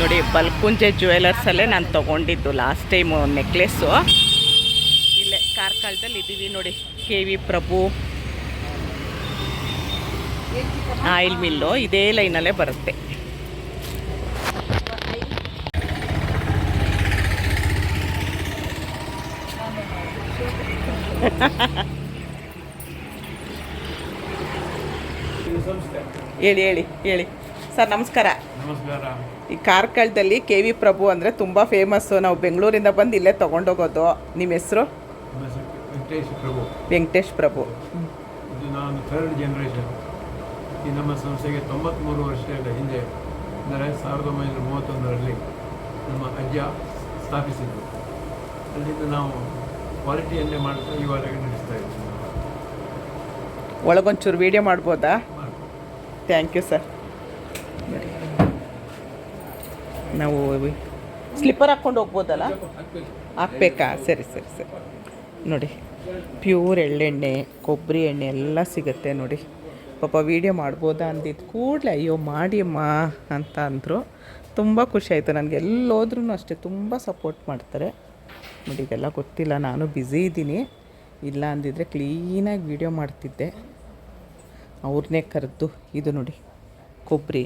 ನೋಡಿ, ಬಲ್ಕುಂಜೆ ಜ್ಯುವೆಲರ್ಸಲ್ಲೇ ನಾನು ತೊಗೊಂಡಿದ್ದು ಲಾಸ್ಟ್ ಟೈಮು ನೆಕ್ಲೆಸ್ಸು ಇಲ್ಲೇ ಕಾರ್ಕಳದಲ್ಲಿ ಇದ್ದೀವಿ ನೋಡಿ K V Prabhu. Oil mill, ಇದೇ ಲೈನಲ್ಲೇ ಬರುತ್ತೆ. ಹೇಳಿ ಹೇಳಿ ಹೇಳಿ. ಸರ್ ನಮಸ್ಕಾರ. ನಮಸ್ಕಾರ. ಈ ಕಾರ್ಕಳದಲ್ಲಿ ಕೆ ವಿ ಪ್ರಭು ಅಂದರೆ ತುಂಬ ಫೇಮಸ್ಸು ನಾವು ಬೆಂಗಳೂರಿಂದ ಬಂದು ಇಲ್ಲೇ ತೊಗೊಂಡೋಗೋದು. ನಿಮ್ಮ ಹೆಸರು? ವೆಂಕಟೇಶ್ ಪ್ರಭು. ವೆಂಕಟೇಶ್ ಪ್ರಭು. ಇದು ನಾನು ಥರ್ಡ್ ಜನರೇಷನ್ ಈ ನಮ್ಮ ಸಂಸ್ಥೆಗೆ ತೊಂಬತ್ತ್ಮೂರು ವರ್ಷಗಳ ಹಿಂದೆ ಅಂದರೆ ಸಾವಿರದ ಒಂಬೈನೂರ ಮೂವತ್ತೊಂದರಲ್ಲಿ ನಮ್ಮ ಅಜ್ಜ ಸ್ಥಾಪಿಸಿದ್ದು. ಅಲ್ಲಿಂದ ನಾವು ಕ್ವಾಲಿಟಿಯನ್ನೇ ಮಾಡ್ತಾ ಇವಾಗ ನಡೆಸ್ತಾ ಇದ್ದೀವಿ. ಒಳಗೊಂಚೂರು ವೀಡಿಯೋ ಮಾಡ್ಬೋದಾ? ಮಾಡಿ. ಥ್ಯಾಂಕ್ ಯು ಸರ್ ನಾವು ಸ್ಲಿಪ್ಪರ್ ಹಾಕ್ಕೊಂಡು ಹೋಗ್ಬೋದಲ್ಲ? ಹಾಕ್ಬೇಕಾ? ಸರಿ ಸರಿ ಸರಿ. ನೋಡಿ ಪ್ಯೂರ್ ಎಳ್ಳೆಣ್ಣೆ, ಕೊಬ್ಬರಿ ಎಣ್ಣೆ ಎಲ್ಲ ಸಿಗುತ್ತೆ ನೋಡಿ. ಪಾಪ ವೀಡಿಯೋ ಮಾಡ್ಬೋದಾ ಅಂದಿದ್ದು ಕೂಡಲೇ, ಅಯ್ಯೋ ಮಾಡಿ ಅಮ್ಮ ಅಂತ ಅಂದರು. ತುಂಬ ಖುಷಿ ಆಯಿತು ನನಗೆ. ಎಲ್ಲೋದ್ರೂ ಅಷ್ಟೇ, ತುಂಬ ಸಪೋರ್ಟ್ ಮಾಡ್ತಾರೆ. ನೋಡಿ, ಇದೆಲ್ಲ ಗೊತ್ತಿಲ್ಲ, ನಾನು ಬ್ಯುಸಿ ಇದ್ದೀನಿ. ಇಲ್ಲ ಅಂದಿದ್ರೆ ಕ್ಲೀನಾಗಿ ವೀಡಿಯೋ ಮಾಡ್ತಿದ್ದೆ. ಅವ್ರನ್ನೇ ಕರೆದು, ಇದು ನೋಡಿ, ಕೊಬ್ಬರಿ.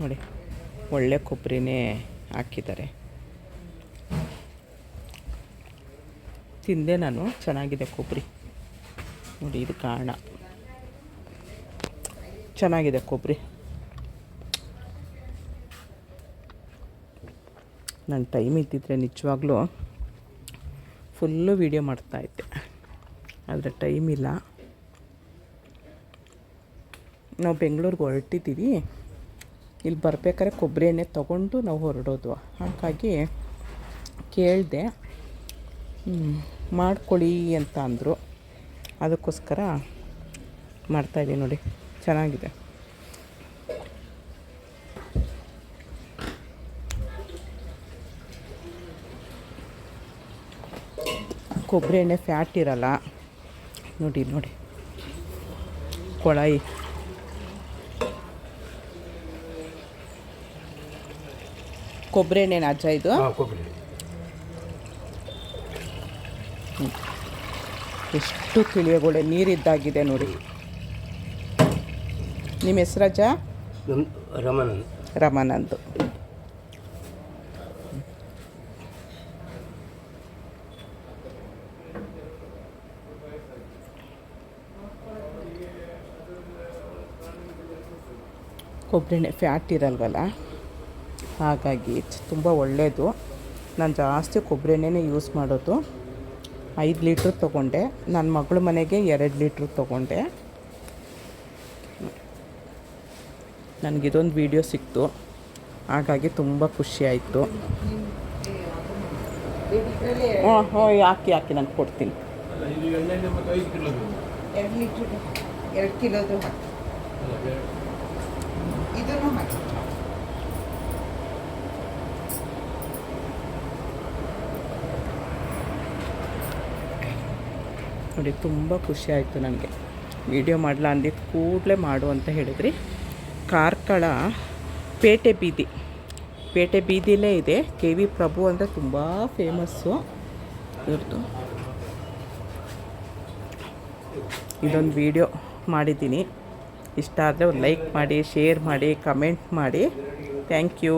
ನೋಡಿ, ಒಳ್ಳೆ ಕೊಬ್ಬರಿನೇ ಹಾಕಿದ್ದಾರೆ. ತಿಂದೆ ನಾನು, ಚೆನ್ನಾಗಿದೆ ಕೊಬ್ಬರಿ. ನೋಡಿ, ಇದು ಕಾರಣ. ಚೆನ್ನಾಗಿದೆ ಕೊಬ್ಬರಿ. ನನ್ನ ಟೈಮ್ ಇದ್ದಿದ್ರೆ ನಿಜವಾಗ್ಲೂ ಫುಲ್ಲು ವೀಡಿಯೋ ಮಾಡ್ತಾಯಿದ್ದೆ ಆದರೆ ಟೈಮ್ ಇಲ್ಲ. ನಾವು ಬೆಂಗಳೂರಿಗೆ ಹೊರಟಿದ್ದೀವಿ. ಇಲ್ಲಿ ಬರಬೇಕಾದ್ರೆ ಕೊಬ್ಬರಿ ಎಣ್ಣೆ ತೊಗೊಂಡು ನಾವು ಹೊರಡೋದು. ಹಾಗಾಗಿ ಕೇಳಿದೆ ಮಾಡ್ಕೊಳ್ಳಿ ಅಂತ ಅಂದರು. ಅದಕ್ಕೋಸ್ಕರ ಮಾಡ್ತಾಯಿದ್ದೀನಿ ನೋಡಿ, ಚೆನ್ನಾಗಿದೆ. ಕೊಬ್ಬರಿ ಎಣ್ಣೆ ಫ್ಯಾಟ್ ಇರಲ್ಲ. ನೋಡಿ ನೋಡಿ. ಕೊಳಾಯಿ. ಕೊಬ್ಬರಿ ಎಣ್ಣೆನ ಅಜ್ಜ ಇದು? ಕೊಬ್ಬರಿ ಎಷ್ಟು ತಿಳಿಯಗೊಳೆ ನೀರಿದ್ದಾಗಿದೆ ನೋಡಿ. ನಿಮ್ಮ ಹೆಸ್ರಜ್ಜ ರಮಾನಂದ್. ರಮಾನಂದ್. ಕೊಬ್ಬರಿ ಎಣ್ಣೆ ಫ್ಯಾಟ್ ಇರಲ್ವಲ್ಲ? ಹಾಗಾಗಿ ತುಂಬ ಒಳ್ಳೆಯದು ನಾನು ಜಾಸ್ತಿ ಕೊಬ್ಬರಿ ಎಣ್ಣೆನೇ ಯೂಸ್ ಮಾಡೋದು. ಐದು ಲೀಟ್ರ್ ತೊಗೊಂಡೆ. ನನ್ನ ಮಗಳ ಮನೆಗೆ ಎರಡು ಲೀಟ್ರ್ ತೊಗೊಂಡೆ. ನನಗಿದೊಂದು ವಿಡಿಯೋ ಸಿಕ್ತು. ಹಾಗಾಗಿ ತುಂಬ ಖುಷಿ ಆಯಿತು. ಹಾಂ ಹ್ಞೂ ಹಾಕಿ ಹಾಕಿ ನಾನು ಕೊಡ್ತೀನಿ. ಎರಡು ಲೀಟ್ರ್, ಎರಡು ಕಿಲೋದು. ಇದನ್ನು ಹಾಕಿ. ನೋಡಿ, ತುಂಬ ಖುಷಿ ಆಯಿತು ನನಗೆ ವಿಡಿಯೋ ಮಾಡಲ ಅಂದಿದ್ದ ಕೂಡಲೇ ಮಾಡು ಅಂತ ಹೇಳಿದ್ರಿ. ಕಾರ್ಕಳ ಪೇಟೆ ಬೀದಿ. ಪೇಟೆ ಬೀದಿಲೇ ಇದೆ. ಕೆ ವಿ ಪ್ರಭು ಅಂದರೆ ತುಂಬ ಫೇಮಸ್ಸು ಇವ್ರದ್ದು ಇದೊಂದು ವಿಡಿಯೋ ಮಾಡಿದ್ದೀನಿ. ಇಷ್ಟ ಆದರೆ ಒಂದು ಲೈಕ್ ಮಾಡಿ ಶೇರ್ ಮಾಡಿ ಕಮೆಂಟ್ ಮಾಡಿ. Thank you